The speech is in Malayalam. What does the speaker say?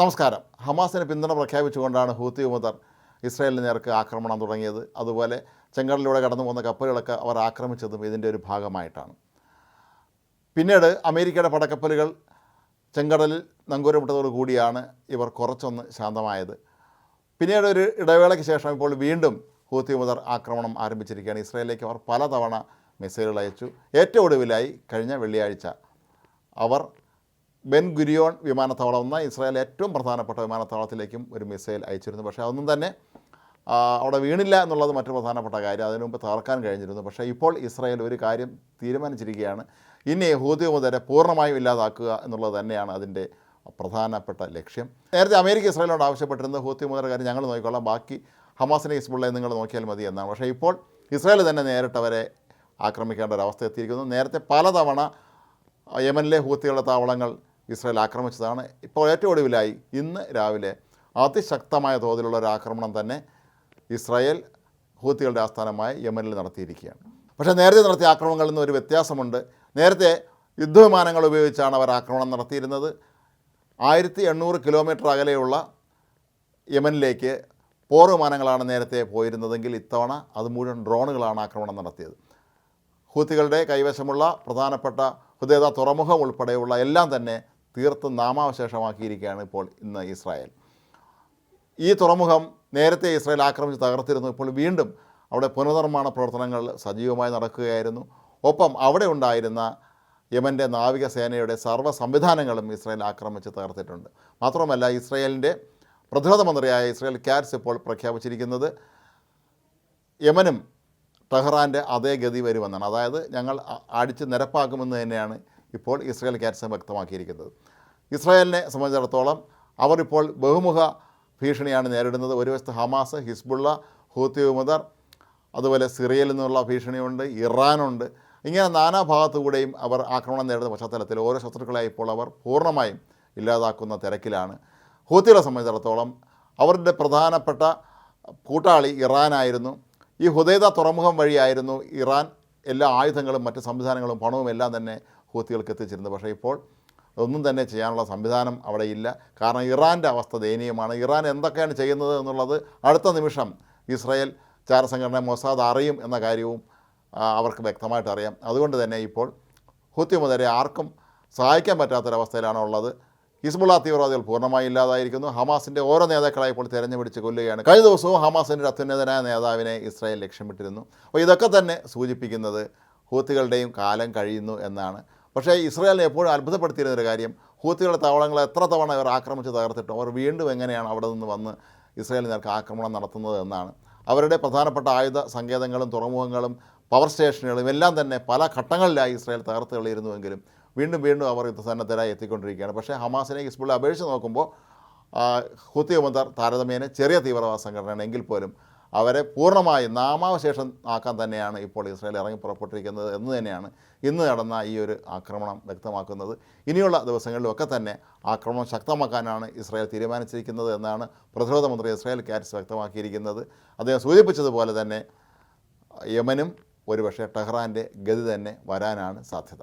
നമസ്കാരം. ഹമാസിന് പിന്തുണ പ്രഖ്യാപിച്ചുകൊണ്ടാണ് ഹൂത്തി ഉമതർ ഇസ്രായേലിന് നേർക്ക് ആക്രമണം തുടങ്ങിയത്. അതുപോലെ ചെങ്കടലിലൂടെ കടന്നു പോകുന്ന കപ്പലുകളൊക്കെ അവർ ആക്രമിച്ചതും ഇതിന്റെ ഒരു ഭാഗമായിട്ടാണ്. പിന്നീട് അമേരിക്കയുടെ പടക്കപ്പലുകൾ ചെങ്കടലിൽ നങ്കൂരമിട്ടതോടു കൂടിയാണ് ഇവർ കുറച്ചൊന്ന് ശാന്തമായത്. പിന്നീട് ഒരു ഇടവേളയ്ക്ക് ശേഷം ഇപ്പോൾ വീണ്ടും ഹൂത്തി ഉമതർ ആക്രമണം ആരംഭിച്ചിരിക്കുകയാണ്. ഇസ്രായേലിലേക്ക് അവർ പലതവണ മിസൈലുകൾ അയച്ചു. ഏറ്റവും ഒടുവിലായി കഴിഞ്ഞ വെള്ളിയാഴ്ച അവർ ബെൻ ഗുരിയോൺ വിമാനത്താവളം എന്ന ഇസ്രായേൽ ഏറ്റവും പ്രധാനപ്പെട്ട വിമാനത്താവളത്തിലേക്കും ഒരു മിസൈൽ അയച്ചിരുന്നു. പക്ഷേ അതൊന്നും തന്നെ അവിടെ വീണില്ല എന്നുള്ളത് മറ്റു പ്രധാനപ്പെട്ട കാര്യം. അതിനു മുമ്പ് തകർക്കാൻ കഴിഞ്ഞിരുന്നു. പക്ഷേ ഇപ്പോൾ ഇസ്രായേൽ ഒരു കാര്യം തീരുമാനിച്ചിരിക്കുകയാണ്. ഇനി ഹൂതി മുതരെ പൂർണമായും ഇല്ലാതാക്കുക എന്നുള്ളത് തന്നെയാണ് അതിന്റെ പ്രധാനപ്പെട്ട ലക്ഷ്യം. നേരത്തെ അമേരിക്ക ഇസ്രായേലോട് ആവശ്യപ്പെട്ടിരുന്നത് ഹൂത്തി മുതൽ കാര്യം ഞങ്ങൾ നോക്കിക്കൊള്ളാം. ബാക്കി ഹമാസിനെ ഹിസ്ബുള്ളയെ നിങ്ങൾ നോക്കിയാൽ മതി എന്നാണ്. പക്ഷേ ഇപ്പോൾ ഇസ്രായേൽ തന്നെ നേരിട്ടവരെ ആക്രമിക്കേണ്ട ഒരവസ്ഥ എത്തിയിരിക്കുന്നു. നേരത്തെ പലതവണ യമനിലെ ഹൂത്തികളുടെ താവളങ്ങൾ ഇസ്രായേൽ ആക്രമിച്ചതാണ് ഇപ്പോൾ ഏറ്റവും ഒടുവിലായി ഇന്ന് രാവിലെ അതിശക്തമായ തോതിലുള്ള ഒരു ആക്രമണം തന്നെ ഇസ്രായേൽ ഹൂത്തികളുടെ ആസ്ഥാനമായ യമനിൽ നടത്തിയിരിക്കുകയാണ്. പക്ഷേ നേരത്തെ നടത്തിയ ആക്രമണങ്ങളിൽ നിന്ന് ഒരു വ്യത്യാസമുണ്ട്. നേരത്തെ യുദ്ധവിമാനങ്ങൾ ഉപയോഗിച്ചാണ് അവർ ആക്രമണം നടത്തിയിരുന്നത്. ആയിരത്തി എണ്ണൂറ് കിലോമീറ്റർ അകലെയുള്ള യമനിലേക്ക് പോർ വിമാനങ്ങളാണ് നേരത്തെ പോയിരുന്നതെങ്കിൽ ഇത്തവണ അത് മുഴുവൻ ഡ്രോണുകളാണ് ആക്രമണം നടത്തിയത്. ഹൂത്തികളുടെ കൈവശമുള്ള പ്രധാനപ്പെട്ട ഹുദേദ തുറമുഖം ഉൾപ്പെടെയുള്ള എല്ലാം തന്നെ തീർത്തും നാമാവശേഷമാക്കിയിരിക്കുകയാണ് ഇപ്പോൾ ഇന്ന് ഇസ്രായേൽ. ഈ തുറമുഖം നേരത്തെ ഇസ്രായേൽ ആക്രമിച്ച് തകർത്തിരുന്നു. ഇപ്പോൾ വീണ്ടും അവിടെ പുനർനിർമ്മാണ പ്രവർത്തനങ്ങൾ സജീവമായി നടക്കുകയായിരുന്നു. ഒപ്പം അവിടെ ഉണ്ടായിരുന്ന യമന്റെ നാവികസേനയുടെ സർവ സംവിധാനങ്ങളും ഇസ്രായേൽ ആക്രമിച്ച് തകർത്തിട്ടുണ്ട്. മാത്രമല്ല ഇസ്രായേലിന്റെ പ്രതിരോധ മന്ത്രിയായ ഇസ്രായേൽ ക്യാറ്റ്സ് ഇപ്പോൾ പ്രഖ്യാപിച്ചിരിക്കുന്നത് യമനും ടെഹ്റാന്റെ അതേ ഗതി വരുമെന്നാണ്. അതായത് ഞങ്ങൾ അടിച്ച് നിരപ്പാക്കുമെന്ന് തന്നെയാണ് ഇപ്പോൾ ഇസ്രായേൽ ക്യാറ്റ്സ് വ്യക്തമാക്കിയിരിക്കുന്നത്. ഇസ്രായേലിനെ സംബന്ധിച്ചിടത്തോളം അവർ ഇപ്പോൾ ബഹുമുഖ ഭീഷണിയാണ് നേരിടുന്നത്. ഒരു വശത്ത് ഹമാസ് ഹിസ്ബുള്ള ഹൂത്തി ഉമദർ അതുപോലെ സിറിയയിൽ നിന്നുള്ള ഭീഷണിയുണ്ട് ഇറാനുണ്ട്. ഇങ്ങനെ നാനാ ഭാഗത്തുകൂടെയും അവർ ആക്രമണം നേരിടുന്ന പശ്ചാത്തലത്തിൽ ഓരോ ശത്രുക്കളായി ഇപ്പോൾ അവർ പൂർണമായും ഇല്ലാതാക്കുന്ന തിരക്കിലാണ്. ഹൂത്തികളെ സംബന്ധിച്ചിടത്തോളം അവരുടെ പ്രധാനപ്പെട്ട കൂട്ടാളി ഇറാനായിരുന്നു. ഈ ഹുദൈദ തുറമുഖം വഴിയായിരുന്നു ഇറാൻ എല്ലാ ആയുധങ്ങളും മറ്റ് സംവിധാനങ്ങളും പണവും എല്ലാം തന്നെ ഹൂത്തികൾക്ക് എത്തിച്ചിരുന്നത്. പക്ഷേ ഇപ്പോൾ ഒന്നും തന്നെ ചെയ്യാനുള്ള സംവിധാനം അവിടെ ഇല്ല. കാരണം ഇറാന്റെ അവസ്ഥ ദയനീയമാണ്. ഇറാൻ എന്തൊക്കെയാണ് ചെയ്യുന്നത് എന്നുള്ളത് അടുത്ത നിമിഷം ഇസ്രായേൽ ചാരസംഘടന മൊസാദ് അറിയും എന്ന കാര്യവും അവർക്ക് വ്യക്തമായിട്ട് അറിയാം. അതുകൊണ്ട് തന്നെ ഇപ്പോൾ ഹൂത്തി മുതലെ ആർക്കും സഹായിക്കാൻ പറ്റാത്തൊരവസ്ഥയിലാണ് ഉള്ളത് ഹിസ്ബുള്ള തീവ്രവാദികൾ പൂർണമായി ഇല്ലാതായിരിക്കുന്നു. ഹമാസിന്റെ ഓരോ നേതാക്കളായി ഇപ്പോൾ തിരഞ്ഞുപിടിച്ച് കൊല്ലുകയാണ്. കഴിഞ്ഞ ദിവസവും ഹമാസിന്റെ അത്യുന്നതനായ നേതാവിനെ ഇസ്രായേൽ ലക്ഷ്യമിട്ടിരുന്നു. അപ്പോൾ ഇതൊക്കെ തന്നെ സൂചിപ്പിക്കുന്നത് ഹൂത്തികളുടെയും കാലം കഴിയുന്നു എന്നാണ്. പക്ഷേ ഇസ്രായേലിനെ എപ്പോഴും അത്ഭുതപ്പെടുത്തിയിരുന്ന ഒരു കാര്യം ഹൂത്തികളുടെ താവളങ്ങളെ എത്ര തവണ അവർ ആക്രമിച്ച് തകർത്തിട്ടും അവർ വീണ്ടും എങ്ങനെയാണ് അവിടെ നിന്ന് വന്ന് ഇസ്രായേലിന് നേർക്ക് ആക്രമണം നടത്തുന്നത് എന്നാണ്. അവരുടെ പ്രധാനപ്പെട്ട ആയുധ സങ്കേതങ്ങളും തുറമുഖങ്ങളും പവർ സ്റ്റേഷനുകളും എല്ലാം തന്നെ പല ഘട്ടങ്ങളിലായി ഇസ്രായേൽ തകർത്ത് കളിയിരുന്നുവെങ്കിലും വീണ്ടും വീണ്ടും അവർ യുദ്ധസന്നദ്ധരായി എത്തിക്കൊണ്ടിരിക്കുകയാണ്. പക്ഷേ ഹമാസിനെ ഹിസ്ബുള്ള അപേക്ഷിച്ച് നോക്കുമ്പോൾ ഹുത്തി ഉമദർ താരതമ്യേന ചെറിയ തീവ്രവാദ സംഘടനയാണ്. എങ്കിൽ പോലും അവരെ പൂർണമായും നാമാവശേഷം ആക്കാൻ തന്നെയാണ് ഇപ്പോൾ ഇസ്രായേൽ ഇറങ്ങി പുറപ്പെട്ടിരിക്കുന്നത് എന്ന് തന്നെയാണ് ഇന്ന് നടന്ന ഈ ഒരു ആക്രമണം വ്യക്തമാക്കുന്നത്. ഇനിയുള്ള ദിവസങ്ങളിലൊക്കെ തന്നെ ആക്രമണം ശക്തമാക്കാനാണ് ഇസ്രായേൽ തീരുമാനിച്ചിരിക്കുന്നത് എന്നാണ് പ്രതിരോധ മന്ത്രി ഇസ്രായേൽ കാറ്റ്സ് വ്യക്തമാക്കിയിരിക്കുന്നത്. അദ്ദേഹം സൂചിപ്പിച്ചതുപോലെ തന്നെ യമനും ഒരുപക്ഷെ ടെഹ്റാന്റെ ഗതി തന്നെ വരാനാണ് സാധ്യത.